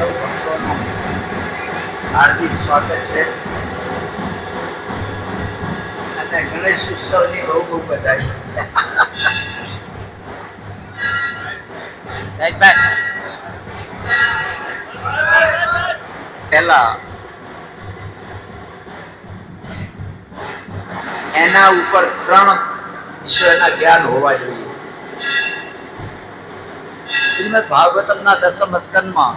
સૌ ભક્તોનું હાર્દિક સ્વાગત છે. અને ગણેશ ઉત્સવની બહુ બહુ બધાઈ પહેલા એના ઉપર ત્રણ વિષયના જ્ઞાન હોવા જોઈએ. શ્રીમદ ભાગવતમના દસમ સ્કંદમાં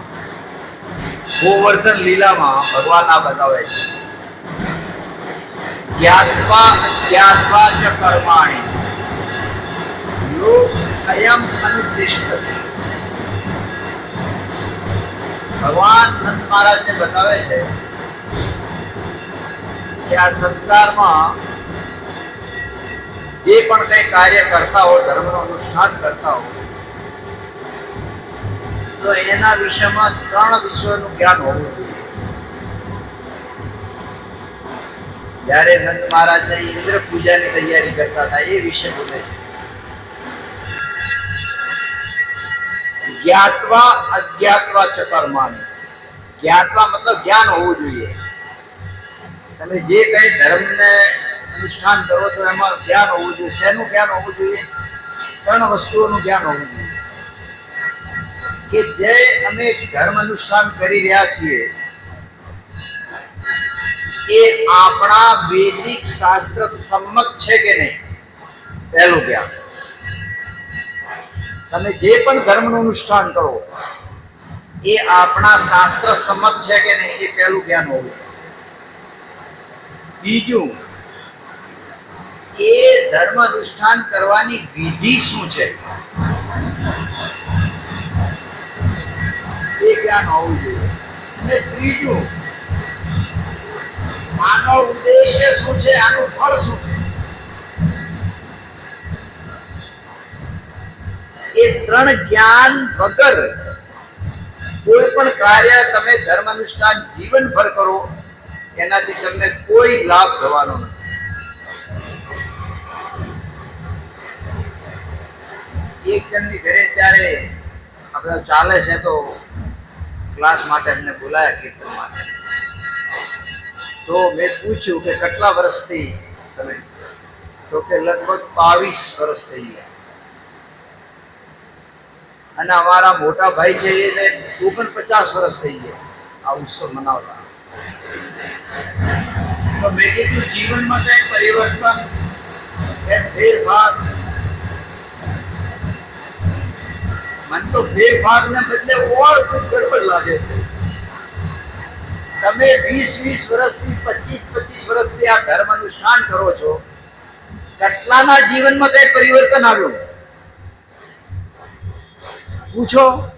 ગોવર્ધન લીલામાં ભગવાન આ બતાવે છે જ્ઞાત્વા અજ્ઞાત્વા ચ કર્માણી લોક અયમ અનુદિષ્ટતે ભગવાન નંદ મહારાજને બતાવે છે કે આ સંસારમાં જે પણ કઈ કાર્ય કરતા હો ધર્મનું અનુષ્ઠાન કરતા હો તો એના વિષયમાં ત્રણ વિષયોનું જ્ઞાન હોવું જોઈએ. જ્યારે નંદ મહારાજ ઇન્દ્ર પૂજાની તૈયારી કરતા હતા, એ વિશે બોલે છે. જ્ઞાતવા અજ્ઞાતવા ચ કર્માણી જ્ઞાતવા મતલબ જ્ઞાન હોવું જોઈએ. તમે જે કઈ ધર્મને અનુષ્ઠાન કરો છો, એમાં જ્ઞાન હોવું જોઈએ. શેનું જ્ઞાન હોવું જોઈએ? ત્રણ વસ્તુઓનું જ્ઞાન હોવું જોઈએ. કે જે અમે ધર્મ અનુષ્ઠાન કરી રહ્યા છીએ, એ આપણા વૈદિક શાસ્ત્ર સંમત છે કે નહીં? પહેલું જ્ઞાન તમે જે પણ ધર્મનું અનુષ્ઠાન કરો, એ આપણા શાસ્ત્ર સંમત છે કે નહીં? એ પહેલું જ્ઞાન હોવું બીજું, એ ધર્મ અનુષ્ઠાન કરવાની વિધિ શું છે? એ જ્ઞાન હોવું જોઈએ અને ત્રીજું માનવ ઉદ્દેશ્ય શું છે આનું ફળ શું છે એ ત્રણ જ્ઞાન વગર કોઈ પણ કાર્ય તમે ધર્મ અનુષ્ઠાન જીવનભર કરો, એનાથી તમને કોઈ લાભ થવાનો નથી. એક જણની ઘરે ત્યારે આપણે ચાલે છે તો ક્લાસ માટે એમને બોલાયા કીર્તન માટે તો મેં પૂછ્યું કે કેટલા વર્ષથી તમે તો કે લગભગ બાવીસ વર્ષ થઈ ગયા અને અમારા મોટા ભાઈ છે એને ઓગણપચાસ વર્ષ થઈ ગયા આ ઉત્સવ મનાવતા તો મેં કીધું જીવનમાં કઈ પરિવર્તન કે ફેરફાર મને તો ફેરફાર ને બદલે ઓર કુછ ગડબડ લાગે છે. તમે વીસ વીસ વર્ષથી, પચીસ પચીસ વર્ષથી આ ધર્મ અનુષ્ઠાન કરો છો. કેટલાના જીવનમાં કઈ પરિવર્તન આવ્યું? પૂછો.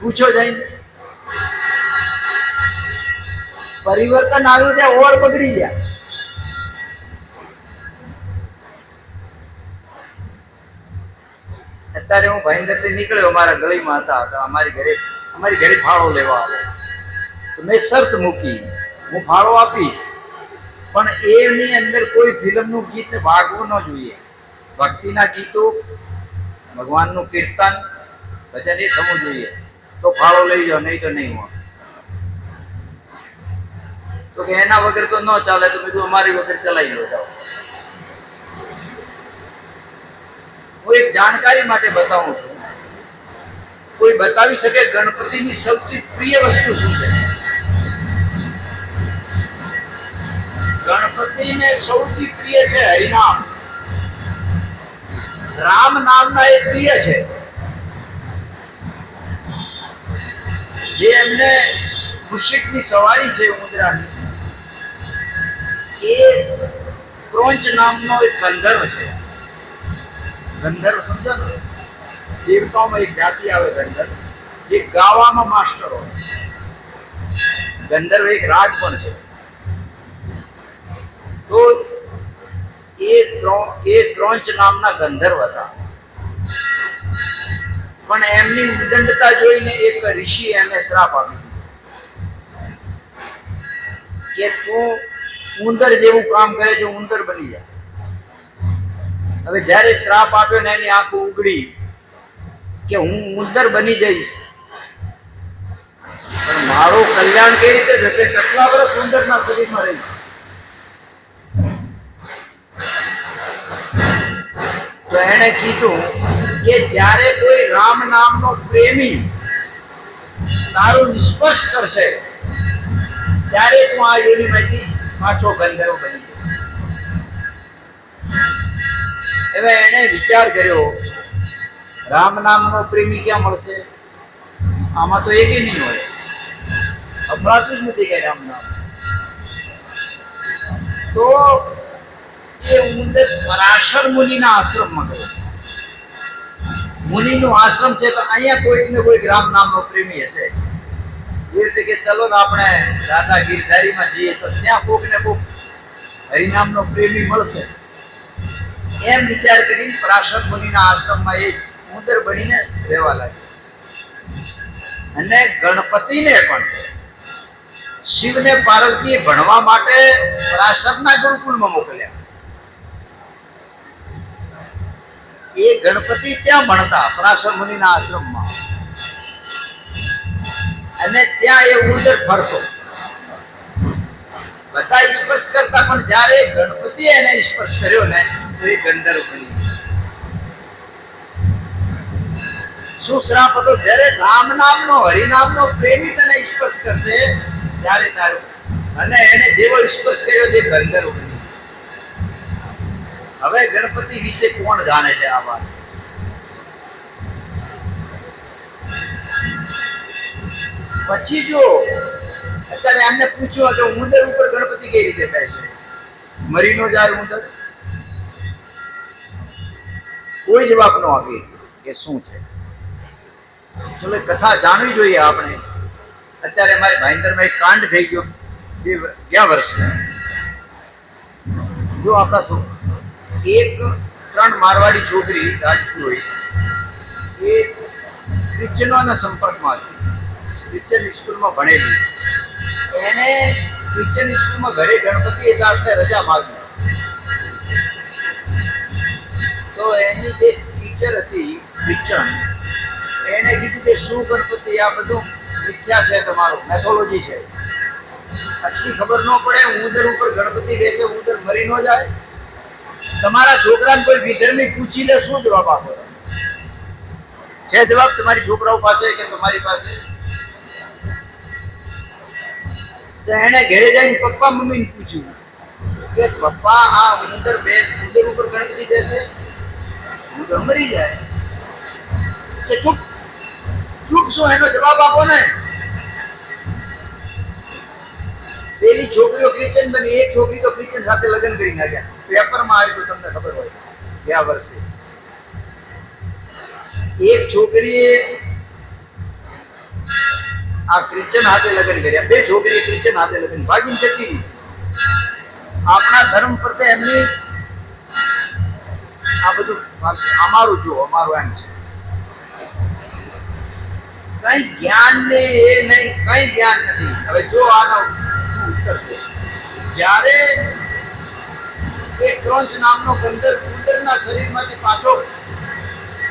પૂછો જઈને. પરિવર્તન આવ્યું ત્યાં ઓર બગડી ગયા. અત્યારે હું ભાઈંદરથી નીકળ્યો મારા ગળીમાં હતા અમારી ઘરે અમારી ઘરે ફાળો લેવા આવે તો મેં શરત મૂકી. હું ફાળો આપીશ, પણ એની અંદર કોઈ ફિલ્મનું ગીત વાગવું ન જોઈએ. ભક્તિના ગીતો, ભગવાનનું કીર્તન, ભજન એ થવું જોઈએ. તો ફાળો લઈ જાઓ નહીં તો નહીં હોય. તો કે એના વગર તો ન ચાલે, તો બીજું અમારી વગર ચલાવી લો, જાઓ. હું એક જાણકારી માટે બતાવું છું. કોઈ બતાવી શકે ગણપતિની સૌથી પ્રિય વસ્તુ શું છે? ગણપતિને સૌથી પ્રિય છે હરિનામ. રામ નામના એ પ્રિય છે. જે એમને મુશિકની સવારી છે મુદ્રાની એ ક્રોંચ નામનો એક ગંધર્વ છે. ગંધર્વ સમજો ને દેવતાઓમાં એક જાતિ આવે ગંધર્વ, જે ગાવામાં માસ્ટર હોય. ગંધર્વ એક રાજ પણ છે. તો એ ત્રણ, એ ત્રોંચ નામના ગંધર્વ હતા. પણ એમની ઉદંડતા જોઈને એક ઋષિ એને શ્રાપ આપી કે તું ઉંદર જેવું કામ કરે છે, ઉંદર બની જા. હવે જ્યારે શ્રાપ આપ્યો ને એની આંખ ઉગડી કે હું ઉંદર બની જઈશ. પણ મારું કલ્યાણ કઈ રીતે થશે? કેટલા વર્ષ ઉંદરના શરીરમાં રહી? તો એણે કીધું કે જ્યારે કોઈ રામ નામનો પ્રેમી તારું નિષ્પર્શ કરશે, ત્યારે તું આ યોનિમાંથી પાછો ગંધર્વ બની હવે એણે વિચાર કર્યો, રામ નામનો પ્રેમી ક્યાં મળશે? આમાં તો એકે નહીં હોય. અભરાતું જ નથી કઈ રામ નામ. તો એ ઉંદર પરાશર મુનિના આશ્રમમાં ગયો. મુનિનું આશ્રમ છે તો અહીંયા કોઈક ને કોઈક રામ નામનો પ્રેમી હશે. એ રીતે કે ચલો ને આપણે દાદા ગીરધારીમાં જઈએ તો ત્યાં કોક ને કોક હરિનામનો પ્રેમી મળશે. એમ વિચાર કરીને પરાશર મુનિના આશ્રમમાં એ ઉંદર બનીને રહેવા લાગ્યો. અને ગણપતિને પણ શિવને પાર્વતી ભણવા માટે પરાશરના ગુરુકુળમાં મોકલ્યા. એ ગણપતિ ત્યાં ભણતા પ્રાસન મુનિના આશ્રમમાં. અને ત્યાં એ ઉંદર ફરતો. બધા સ્પર્શ કરતા, પણ જ્યારે ગણપતિ એને સ્પર્શ કર્યો ને, તો એ ગંધર્વ બની. શું જ્યારે રામ નામનો હરિનામનો પ્રેમી તને સ્પર્શ કરશે, ત્યારે તારું અને એને જેવો સ્પર્શ કર્યો તે ગંધર્વ બની હવે ગણપતિ વિશે કોણ જાણે છે આ વાત? પછી જો અત્યારે આમને પૂછ્યું તો ઉંદર ઉપર ગણપતિ કઈ રીતે બેસે મરી નો જાય ઉંદર? કોઈ જવાબ ન આપે કે શું છે. ચલો કથા જાણવી જોઈએ આપણે. અત્યારે મારે ભાઈન્દરમાં કાંડ થઈ ગયો. એ ગયા વર્ષે? જો આપણા છો, એક ત્રણ મારવાડી છોકરી રાજપુર હોય. એ ક્રિશ્ચનોના સંપર્કમાં હતી. ક્રિશ્ચન સ્કૂલમાં ભણેલી. એને ક્રિશ્ચન સ્કૂલમાં ઘરે ગણપતિ એટલે આપણે રજા માગી. તો એની જે ટીચર હતી ક્રિશ્ચન એને કીધું કે શું ગણપતિ, આ બધું મિથ્યા છે તમારું મેથોલોજી છે. આટલી ખબર ન પડે, ઉંદર ઉપર ગણપતિ બેસે, ઉંદર મરી ન જાય. તમારા છોકરાને કોઈ વિધર્મી પૂછી લે, શું જવાબ આપો? છે જવાબ તમારી છોકરાઓ પાસે કે તમારી પાસે? તો એને ઘરે જઈને પપ્પા મમ્મીને પૂછ્યું કે પપ્પા, આ ઉંદર બે ઉંદર ઉપર ગણપતિ બેસે? ઉંદર મરી જાય. કે ચૂપ ચૂપ શું? એનો જવાબ આપો ને. પેલી છોકરીઓ ક્રિશ્ચન બની, એક છોકરી તો ક્રિશ્ચન સાથે લગ્ન કરી નાખ્યા. પેપરમાં આવ્યું તમને ખબર હોય, ગયા વર્ષે. એક છોકરીએ આ ક્રિશ્ચન હાથે લગ્ન કર્યા. બે છોકરીએ ક્રિશ્ચન હાથે લગ્ન. ભાગીને જતી આપણા ધર્મ પ્રત્યે એમની આ બધું અમારું જો અમારું એમ છે. કઈ જ્ઞાન ને એ નહીં, કઈ જ્ઞાન નથી. હવે જો આનો ઉત્તર છે? જ્યારે એ ક્રોંચ નામનો ગંધર્વ ઉંદરના શરીરમાંથી પાછો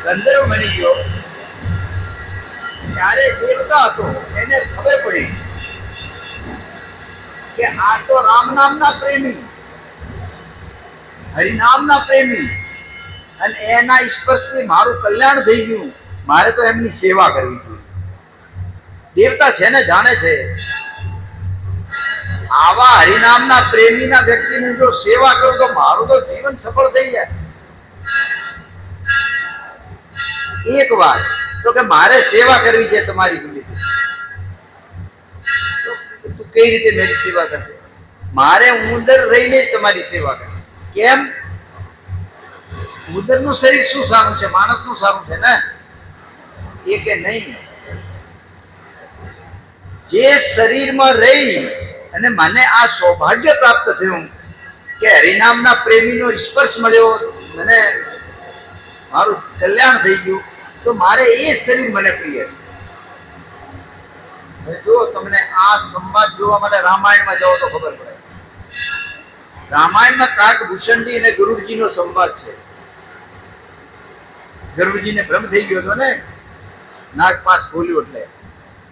ગંધર્વ બની ગયો ત્યારે દેવતા હતો, એને ખબર પડી કે આ તો રામ નામના પ્રેમી. હરિનામના પ્રેમી. અને એના સ્પર્શથી મારું કલ્યાણ થઈ ગયું. મારે તો એમની સેવા કરવી જોઈએ. દેવતા છે ને જાણે છે, આવા હરિનામના પ્રેમીના વ્યક્તિની જો સેવા કરું તો મારું તો જીવન સફળ થઈ જાય. એક વાર તો કે મારે સેવા કરવી છે તમારી ગુરુજી તું કઈ રીતે મારી સેવા કરશે? મારે ઉંદર રહીને જ તમારી સેવા કરવી. કેમ? ઉંદરનું શરીર શું સારું છે? માણસનું સારું છે ને? એ કે નહીં. જે શરીરમાં રહી અને મને આ સૌભાગ્ય પ્રાપ્ત થયું કે હરિનામના પ્રેમીનો સ્પર્શ મળ્યો, મને મારું કલ્યાણ થઈ ગયું તો મારે એ શરીર મને પ્રિય છે. જો તમને આ સંવાદ જોવા માટે રામાયણમાં જાઓ તો ખબર પડે. રામાયણમાં કાકભૂષણજી અને ગરુડજીનો સંવાદ છે. ગરુડજીને ભ્રમ થઈ ગયો હતો ને, નાગ પાસ ખોલ્યું એટલે.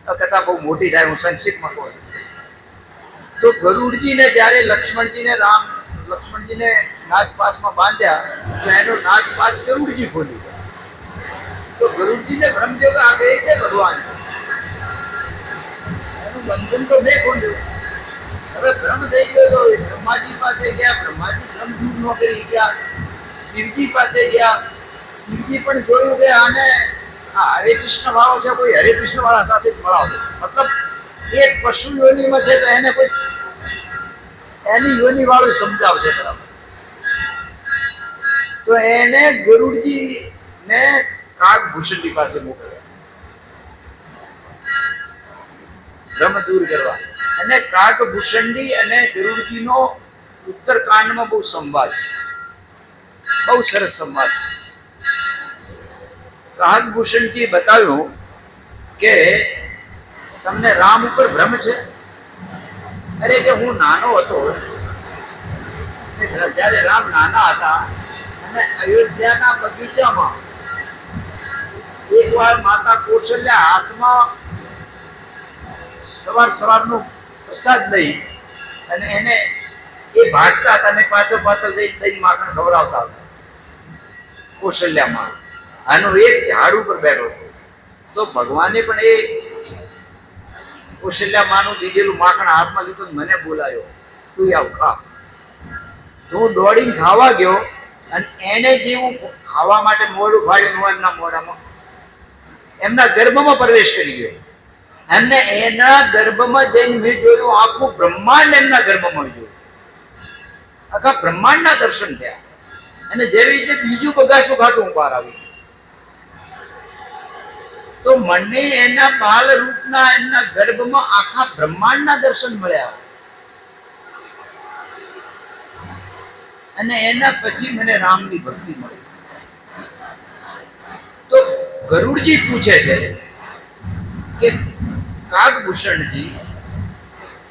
આ કથા બહુ મોટી થાય, હું સંક્ષિપ્તમાં કહું. તો ગરુડજીને જ્યારે લક્ષ્મણજીને રામ, લક્ષ્મણજીને નાગપાસમાં બાંધ્યા, તો એનો નાગપાસ ગરુડજી ખોલી તો ગરુડજીને ભ્રમ થયો આ કઈ રીતે ભગવાન. એનું બંધન તો મેં ખોલ્યું હવે ભ્રમ થઈ ગયો તો બ્રહ્માજી પાસે ગયા, બ્રહ્માજી ભ્રમ દૂર ન કરી ગયા, શિવજી પાસે ગયા. શિવજી પણ જોયું કે આને આ હરે કૃષ્ણ વાળો છે, કોઈ હરે કૃષ્ણ વાળા સાથે જ મળાવતો મતલબ એક પશુ યોનીમાં છે તો એને કોઈ એની યોનિ વાળું સમજાવશે બરાબર. તો એને ગરુડજી ને કાગભૂષણજી પાસે મોકલ્યા ભ્રમ દૂર કરવા. અને કાગભૂષણની અને ગરુડજીનો ઉત્તરકાંડમાં બહુ સંવાદ છે. બહુ સરસ સંવાદ છે. કાગભૂષણજી બતાવ્યું કે તમને રામ ઉપર ભ્રમ છે? અરે કે હું નાનો હતો જ્યારે રામ નાના હતા, અને અયોધ્યાના બગીચામાં એકવાર માતા કૌશલ્યા હાથમાં સવાર સવારનો પ્રસાદ લઈ અને એને એ ભાગતા હતા અને પાછળ પાછળ જઈ દહીં માખણ ખવડાવતા હતા. કૌશલ્યામાં. આનો એક ઝાડ ઉપર બેઠો હતો. તો ભગવાને પણ એ કૌશલ્યામાનું દીધેલું માખણ હાથમાં લીધું મને બોલાયો, તું આવ, ખા. હું દોડીને ખાવા ગયો અને એને જેવું ખાવા માટે મોડું હું એમના મોઢામાં એમના ગર્ભમાં પ્રવેશ કરી ગયો. એમને એના ગર્ભમાં જઈને મેં જોયું, આખું બ્રહ્માંડ એમના ગર્ભમાં જોયું. આખા બ્રહ્માંડના દર્શન થયા. અને જેવી રીતે બીજું બગાસું ખાતું બહાર આવ્યું તો મને એના બાલ રૂપના એમના ગર્ભમાં આખા બ્રહ્માંડના દર્શન મળ્યા. અને એના પછી મને રામની ભક્તિ મળી. તો ગરુડજી પૂછે છે કે, કાગભૂષણજી,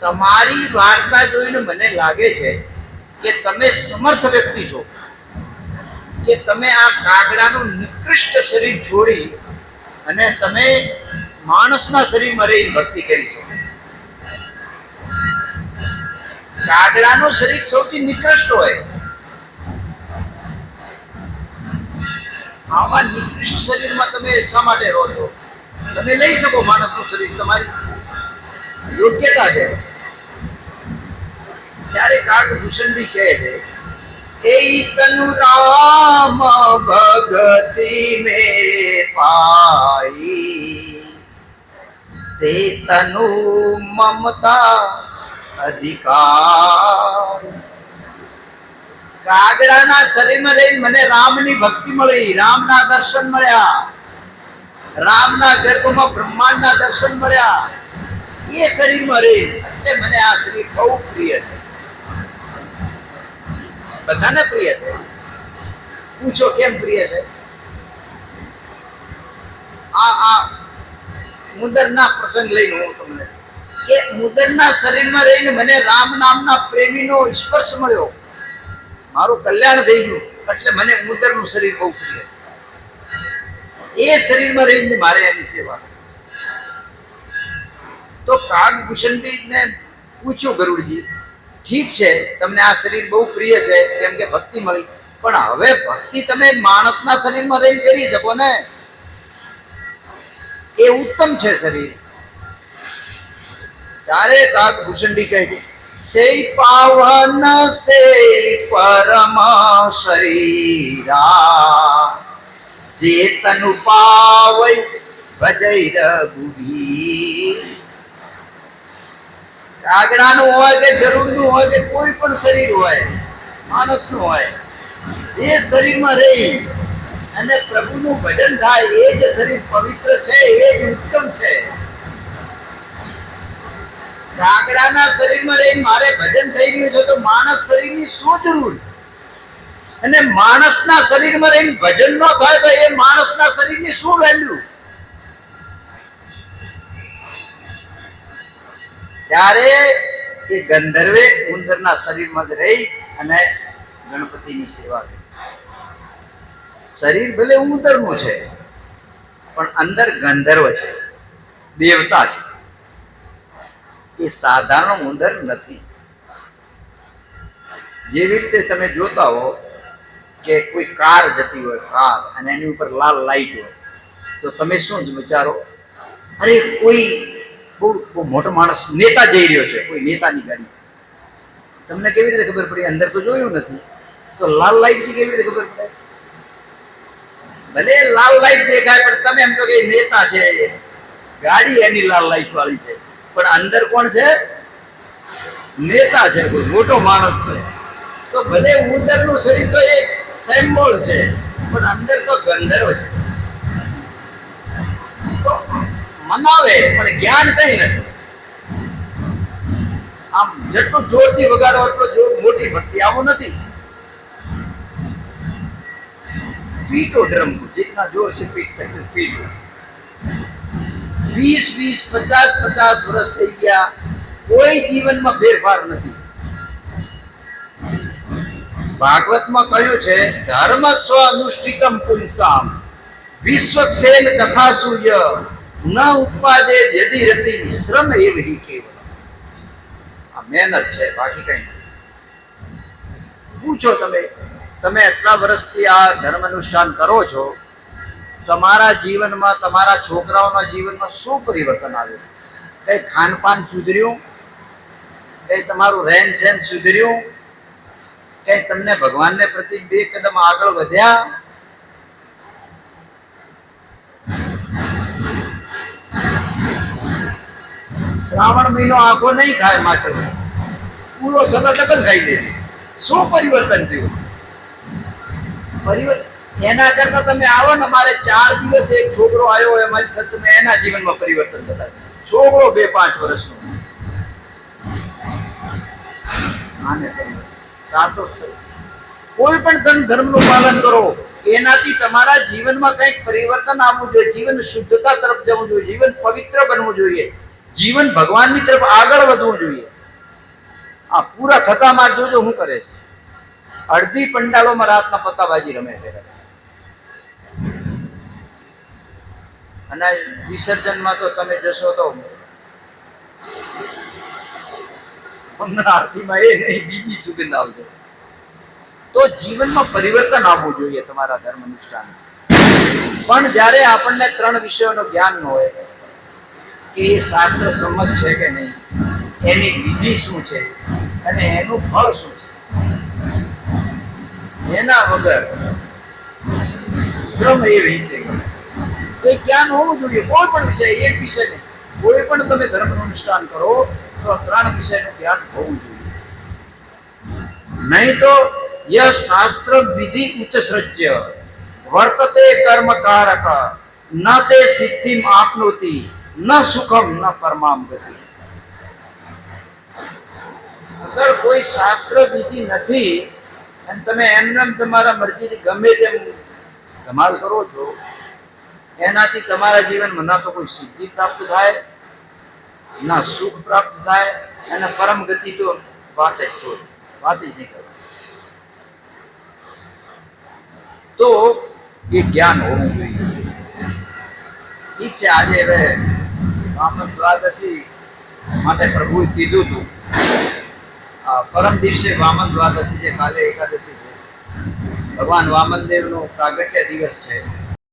તમારી વાર્તા જોઈને મને લાગે છે કે તમે સમર્થ વ્યક્તિ છો, કે તમે આ કાગડાનું નિકૃષ્ટ શરીર છોડી અને તમે માણસના શરીરમાં રહી ભક્તિ કરી છો કાગડાનું શરીર સૌથી નિકૃષ્ટ હોય આવા નિકૃષ્ટ શરીરમાં તમે શા માટે રહો છો? તમે લઈ શકો માણસનું શરીર તમારી. યોગ્યતા છે. ત્યારે કાગભૂષણજી કહે છે તનુ રામ ભગતિ મે પાઈ. તે તનુ મમતા અધિકાર. કાગડાના શરીરમાં રહીને મને રામની ભક્તિ મળી, રામના દર્શન મળ્યા. રામના ગર્ભમાં બ્રહ્માંડના દર્શન મળ્યા. એ શરીરમાં રહી, એટલે મને આ શરીર બહુ પ્રિય છે. બધાને પ્રિય છે? પૂછો કેમ પ્રિય છે? આ આ મુદરના પ્રસંગ લઈને હું તમને. કે મુદરના શરીરમાં રહીને મને રામ નામના પ્રેમીનો સ્પર્શ મળ્યો. મારું કલ્યાણ થઈ ગયું. એટલે મને મુદરનું શરીર બહુ પ્રિય એ શરીરમાં રહીને મારે એની સેવા તો કાગભૂષણજીને પૂછ્યું ગરુડજી, ઠીક છે, તમને આ શરીર બહુ પ્રિય છે, કેમ કે ભક્તિ મળી. પણ હવે ભક્તિ તમે માણસના શરીરમાં રહીને કરી શકો ને. એ ઉત્તમ છે શરીર. ત્યારે કાગભૂષણજી કહે છે સે પાવન સે પરમ શરીરા જે તનુ પાવય ભજય રઘુવીર કાગડાનું હોય કે ગરુડનું હોય કે કોઈ પણ શરીર હોય, માણસનું હોય, જે શરીરમાં રહી અને પ્રભુનું ભજન થાય, એ જ શરીર પવિત્ર છે, એ જ ઉત્તમ છે. કાગડાના શરીરમાં રહી મારે ભજન થઈ રહ્યું છે તો માણસ શરીરની શું જરૂર? અને માણસના શરીરમાં રહીને ભજન ન થાય તો એ માણસના શરીરની શું વેલ્યુ ત્યારે એ ગંધર્વે ઉંદરના શરીરમાં જ રહી અને ગણપતિની સેવા કરી. શરીર ભલે ઉંદરનું છે, પણ અંદર ગંધર્વ છે, દેવતા છે. એ સાધારણ ઉંદર નથી. જેવી રીતે તમે જોતા હો કે કોઈ કાર જતી હોય, કાર, અને એની ઉપર લાલ લાઈટ હોય, તો તમે શું જ વિચારો? અરે, કોઈ બહુ મોટો માણસ નેતા જઈ રહ્યો છે, કોઈ નેતાની ગાડી. તમને કેવી રીતે ખબર પડી? અંદર તો જોયું નથી. તો લાલ લાઈટથી કેવી રીતે ખબર પડે? ભલે લાલ લાઈટ દેખાય, પણ તમે એમ કહો કે નેતા છે. ગાડી એની લાલ લાઈટ વાળી છે. પણ અંદર કોણ છે? નેતા છે કોઈ, મોટો માણસ છે. તો ભલે ઉંદરનું શરીર તો એક સેમ્બોલ છે, પણ અંદર તો ગંધર્વ છે. મનાવે, પણ જ્ઞાન કઈ નથી. આમ જેટલું જોરથી વગાડો, એટલો જોર મોટી ભક્તિ આવું નથી. પીટો ડ્રમ, જેટલા જોર છે પીટ શકે પીટો. વીસ વીસ, પચાસ પચાસ વર્ષ થઈ ગયા. કોઈ જીવનમાં ફેરફાર નથી. ભાગવતમાં કહ્યું છે, ધર્મ સ્વ અનુષ્ઠિતમ પુંસામ વિશ્વક્ષેન તથા સૂર્ય, ન ઉત્પાદે યદિ રતિ શ્રમ એવી હિ કેવલ આ મહેનત છે, બાકી કઈ પૂછો તમે તમે એટલા વર્ષથી આ ધર્મ અનુષ્ઠાન કરો છો તમારા જીવનમાં, તમારા છોકરાઓના જીવનમાં શું પરિવર્તન આવ્યું? કઈ ખાનપાન સુધર્યું? કઈ તમારું રહેન સહેન સુધર્યું? કઈ તમને ભગવાનને પ્રતિ બે કદમ આગળ વધ્યા? શ્રાવણ મહિનો આખો નહીં ખાય માછલી પૂરો થતો ડબલ ખાઈ લે છે. શું પરિવર્તન થયું? પરિવર્તન એના કરતા તમે આવો ને, મારે ચાર દિવસ એક છોકરો આવ્યો હોય અમારી સત્સંગ એના જીવનમાં પરિવર્તન થતા છોકરો બે પાંચ વર્ષનો. આને સાતો કોઈ પણ ધર્મ ધર્મનું પાલન કરો, એનાથી તમારા જીવનમાં કંઈક પરિવર્તન આવવું જોઈએ. જીવન શુદ્ધતા તરફ જવું જોઈએ. જીવન પવિત્ર બનવું જોઈએ. જીવન ભગવાનની તરફ આગળ વધવું જોઈએ. આ પૂરા થતામાં જોજો શું કરે છે. અડધી પંડાલોમાં રાતના પત્તાબાજી રમે છે. અને વિસર્જનમાં તો તમે જશો તો આરતીમાં એ નહીં, બીજી સુગંધ આવશે. તો જીવનમાં પરિવર્તન આવવું જોઈએ તમારા ધર્મ અનુષ્ઠાન પણ જ્યારે આપણને ત્રણ વિષયોનું જ્ઞાન ન હોય, કે એ શાસ્ત્ર સંમત છે કે નહીં, એની વિધિ શું છે અને એનું ફળ શું છે, એના વગર શ્રમ એ રીતે એ જ્ઞાન હોવું જોઈએ. કોઈ પણ વિષય, એક વિષય નહીં કોઈ પણ તમે ધર્મનું અનુષ્ઠાન કરો, તો ત્રણ વિષયનું જ્ઞાન હોવું જોઈએ. નહીં તો ય શાસ્ત્ર વિધિ ઉત્સૃજ્ય વર્તતે કર્મકારક. ન તે સિદ્ધિમ આપનોતી, ન સુખમ, ન પરમામ ગતિ. અગર કોઈ શાસ્ત્ર વિધિ નથી, અને તમે એમને તમારા મરજીથી ગમે તેમ ધમાલ કરો છો એનાથી તમારા જીવનમાં ના તો કોઈ સિદ્ધિ પ્રાપ્ત થાય, ના સુખ પ્રાપ્ત થાય અને પરમ ગતિ તો વાત જ છોડ, વાત જ નહીં કરો તો એ જ્ઞાન હોવું જોઈએ. ઠીક છે, આજે હવે વામન દ્વાદશી માટે પ્રભુએ કીધું હતું. પરમ દિવસે વામન દ્વાદશી છે, કાલે એકાદશી છે. ભગવાન વામન દેવનો પ્રાગટ્ય દિવસ છે.